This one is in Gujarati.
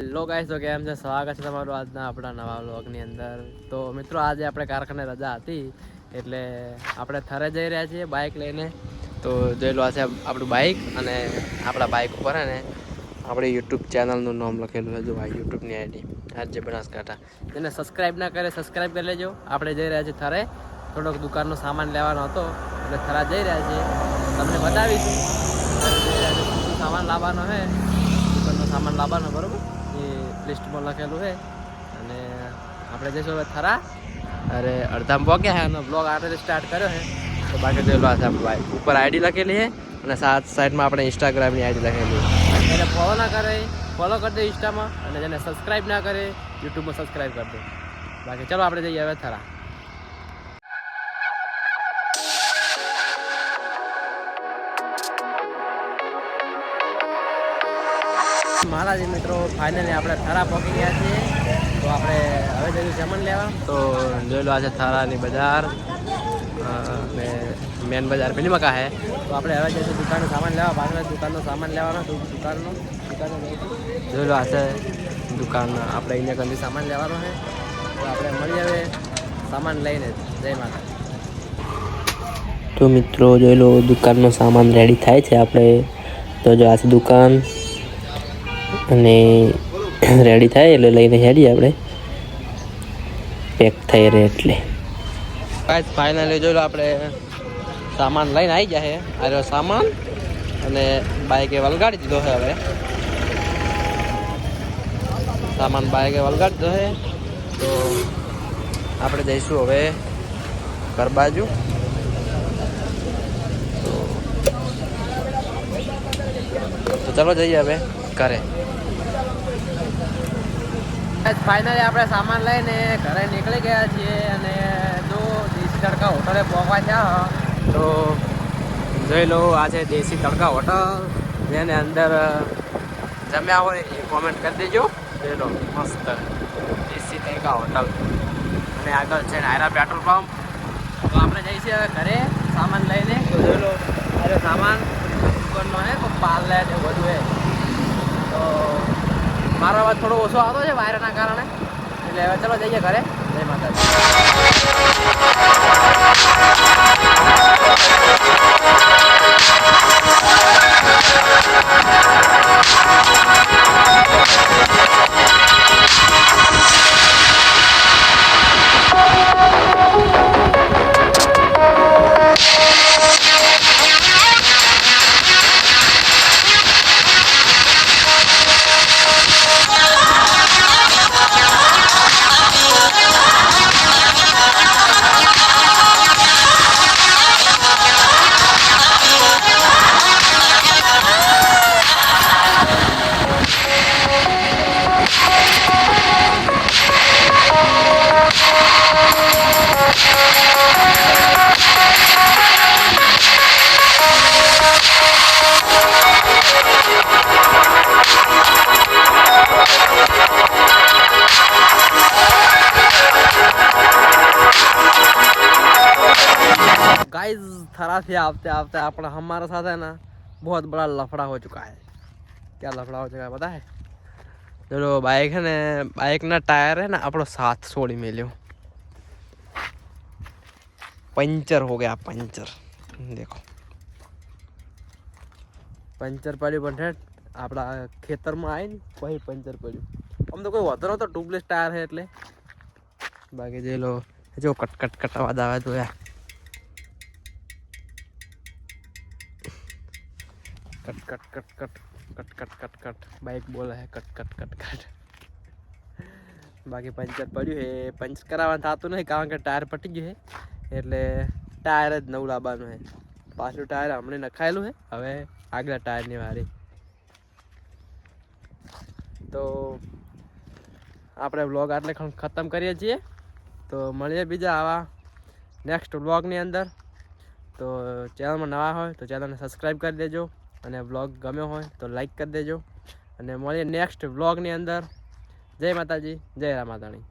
હેલો ગાઈસ તો કેમ છે? સ્વાગત છે તમારું આજના આપણા નવા વ્લોગની અંદર. તો મિત્રો, આજે આપણે કારખાને રજા હતી, એટલે આપણે થરે જઈ રહ્યા છીએ બાઇક લઈને. તો જોઈ લો, આ છે આપણું બાઇક અને આપણા બાઇક ઉપર ને, આપણે યુટ્યુબ ચેનલનું નામ લખેલું છે. જો ભાઈ યુટ્યુબની આઈડી આજે બનાસકાંઠા. જેને સબસ્ક્રાઈબ ના કરે સબસ્ક્રાઈબ કરી લેજો. આપણે જઈ રહ્યા છીએ થરે. થોડોક દુકાનનો સામાન લેવાનો હતો એટલે થરા જઈ રહ્યા છીએ. તમને બતાવીશું. સામાન લાવવાનો છે. દુકાનનો સામાન લાવવાનો, બરોબર? એ લિસ્ટમાં લખેલું છે. અને આપણે જઈશું હવે થરા. અરે અડધામાં પહોંચ્યા છે અને બ્લોગ આપણે સ્ટાર્ટ કર્યો છે તો બાકી જોયેલો આ આપણે ઉપર આઈડી લખેલી છે અને સાત સાઈડમાં આપણે ઇન્સ્ટાગ્રામની આઈડી લખેલી છે એને ફોલો ના કરે ફોલો કરી દે ઇન્સ્ટામાં અને જેને સબસ્ક્રાઈબ ના કરે યુટ્યુબમાં સબસ્ક્રાઈબ કરી દે. બાકી ચલો આપણે જઈએ હવે થરા. મારા જે મિત્રો ફાઇનલી આપણે થરા પહોંચી ગયા છીએ. તો આપણે હવે જઈએ જમણ લેવા. તો જોઈ લો આજે થરાની બજાર. અ, ને મેન બજાર પેલી મકા હે. તો આપણે હવે જઈશું દુકાનનો સામાન લેવા. પાછળ દુકાનનો સામાન લેવાનો દુકાનનો. દુકાનનો. જોઈ લો આ છે દુકાન આપણે અહીંયા કંદી સામાન લેવાનો છે તો આપણે મળીએ હવે સામાન લઈને. જય માતા તો મિત્રો જોઈ લો દુકાનનો સામાન રેડી થાય છે આપણે. તો જો આ છે દુકાન અને રેડી થાય એટલે લઈને હેડીએ આપણે. પેક થઈ રહે એટલે. કાંઈ ફાઇનલી જોઈ લો આપણે સામાન લઈને આવી ગયા છે. આ રહ્યો સામાન અને બાઈકે વલગાડી દીધો છે હવે. સામાન બાઈકે વલગાડી દીધો છે. તો આપણે જઈશું હવે ઘર બાજુ. તો ચલો જઈએ હવે ઘરે. ફાઇનલી આપણે સામાન લઈને ઘરે નીકળી ગયા છીએ અને જો દેશી તડકા હોટલે પહોંચવા થયા તો જોઈ લો આ છે દેશી તડકા હોટલ. જેને અંદર જમ્યા હોય એ કોમેન્ટ કરી દેજો. જોઈ લો, મસ્ત દેશી તડકા હોટલ. અને આગળ છે નાયરા પેટ્રોલ પંપ. તો આપણે જઈશું ઘરે સામાન લઈને. જોઈ લો સામાન દુકાનનો હે હે તો મારો અવાજ થોડો ઓછો આવતો છે વાયરના કારણે. એટલે હવે ચલો જઈએ ઘરે. જય માતાજી. गाइस थरा से आते आते अपना हमारे साथ है ना बहुत बड़ा लफड़ा हो चुका है क्या लफड़ा हो चुका है पता है चलो बाइक है ना बाइक ना टायर है ना अपना साथ छोड़ी मिलो पंचर हो गया पंचर देखो પંચર પડ્યું પણ ઠેઠ આપણા ખેતરમાં આવી ને પછી પંચર પડ્યું આમ તો કોઈ વધુ નહોતો ટ્યુબલેસ ટાયર છે એટલે બાકી જે લો જો કટ કટ કટ અવાજ આવે તો યાર કટ કટ કટ કટ કટ કટ કટ કટ. બાઇક બોલે છે કટ કટ કટ કટ. બાકી પંચર પડ્યું હે, પંચ કરાવવાનું થતું નહીં, કારણ કે ટાયર પટી ગયું છે એટલે ટાયર જ નવું લાવવાનું છે પાછું ટાયર હમણાં નખાયેલું છે હવે આગલા ટાયરની વારી. તો આપણે વ્લોગ આટલે ખતમ કરીએ છીએ. તો મળીએ બીજા આવા નેક્સ્ટ વ્લોગની અંદર. તો ચેનલમાં નવા હોય તો ચેનલને સબસ્ક્રાઈબ કરી દેજો. અને વ્લોગ ગમ્યો હોય તો લાઈક કરી દેજો. અને મળીએ નેક્સ્ટ વ્લોગની અંદર. જય માતાજી, જય રામાતાણી